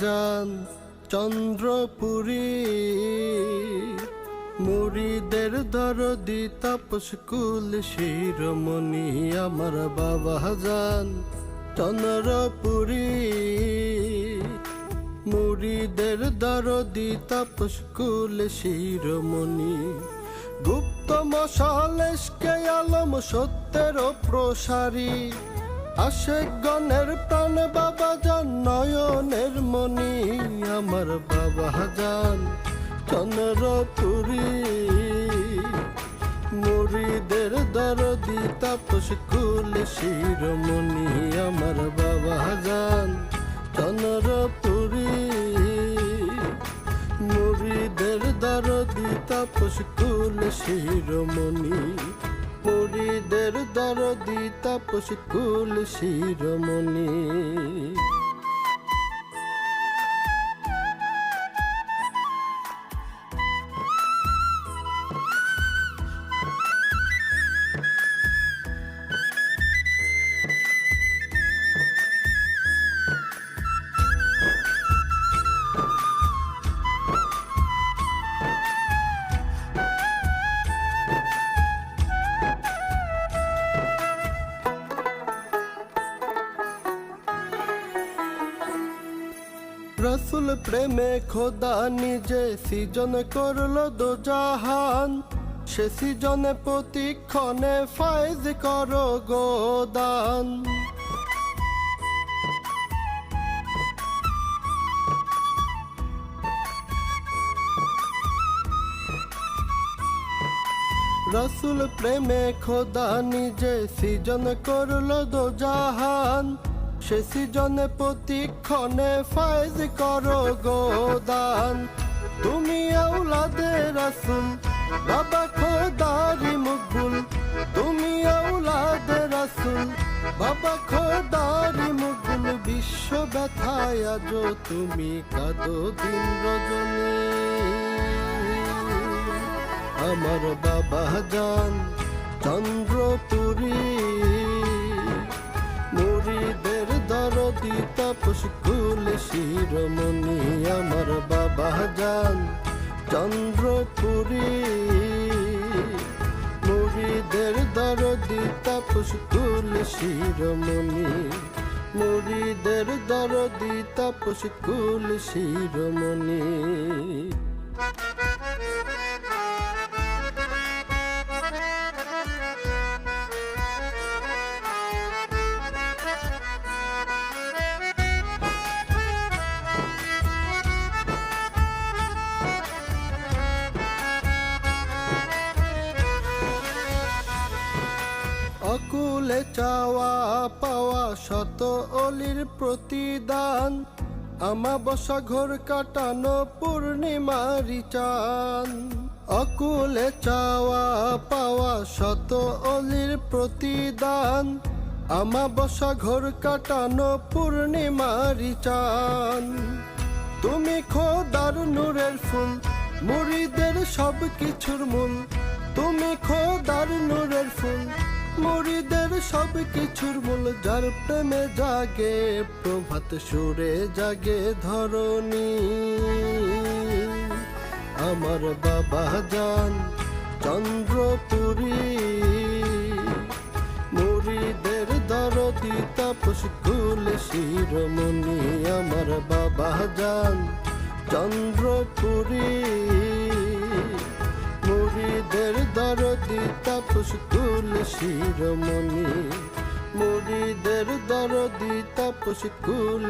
যান চন্দ্রপুরী। মুড়িদের দরদি তাপস কুল শিরোমণি আমার বাবা যান চন্দ্রপুরী। মুড়িদের দরদি তাপস কুল শিরোমণি। গুপ্ত মশালেশকে আলম সত্যের প্রসারী। আশেক গণের প্রাণ বাবা যান, নয়নের মণি আমার বাবা যান। চন্দ্রপুরী মুড়িদের দরদি, তাপস কুল শিরোমণি আমার বাবা যান। চন্দ্রপুরী মুড়িদের দরদি, তাপস কুল শিরোমণি মুড়িদের দরদি তাপস কুল শিরোমণি রসুল প্রেমে খোদা নিজে সৃজন করল দো জাহান। সে সৃজনে প্রতিক্ষণে ফাইজ করো গোদান। রসুল প্রেমে খোদা নিজে সৃজন করল দো জাহান। সে সৃজনে প্রতিক্ষণে ফাইজ করো গোদান। তুমি আউলাদে রসুল, বাবা খোদারি মুকবুল তুমি আউলাদে রসুল, বাবা খোদারি মুকবুল বিশ্ব ব্যথায় আজ তুমি কাদো দিন রজনী। আমার বাবা যান চন্দ্রপুরী। দরদি তাপস কুল শিরোমণি আমার বাবা যান চন্দ্রপুরী, মুড়িদের দরদি তাপস শিরমণি। মুড়িদের দরদি তাপস শিরমণি শিরোমণি। অকুলে চাওয়া পাওয়া শত অলির প্রতিদান। আমা বসা ঘোর কাটানো পূর্ণিমারি চান অকুলে চাওয়া পাওয়া শত অলির প্রতিদান। আমা বসা ঘোর কাটানো পূর্ণিমারি চান তুমি খোদার নূরের ফুল, মুড়িদের সব কিছুর মূল। তুমি খোদার নূরের ফুল মুড়িদের সব কিছুর মূল যার প্রেমে জাগে, প্রভাত সুরে জাগে ধরণী। আমার বাবা যান চন্দ্রপুরী। মুড়িদের দরদি তাপস কুল শিরোমণি। আমার বাবা যান চন্দ্রপুরী। তাপস কুল শিরোমণি মুড়িদের দরদি তাপস কুল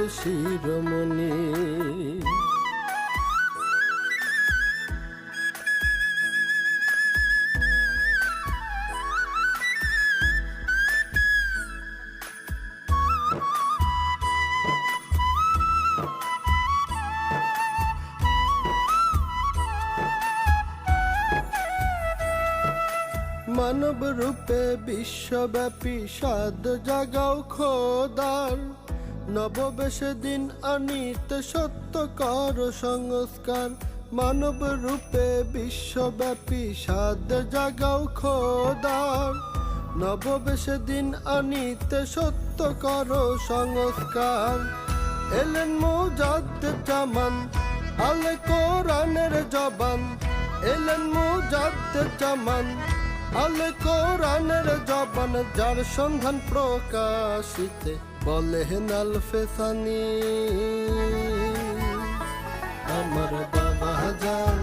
মানব রূপে বিশ্বব্যাপী সাদ জাগাও খোদার। নববেশে দিন আনিত সত্য কর সংস্কার। মানব রূপে বিশ্বব্যাপী সাদ জাগাও খোদার। নববেশে দিন আনিতে সত্য কর সংস্কার। এলেন মুজাদ্দ জামান, আলে কোরআনের জবান। এলেন মুজাদ্দ জামান আলে কোরআনের জবান যার সন্ধান প্রকাশিতে বলে হেনাল ফেসানি আমার বাবা যান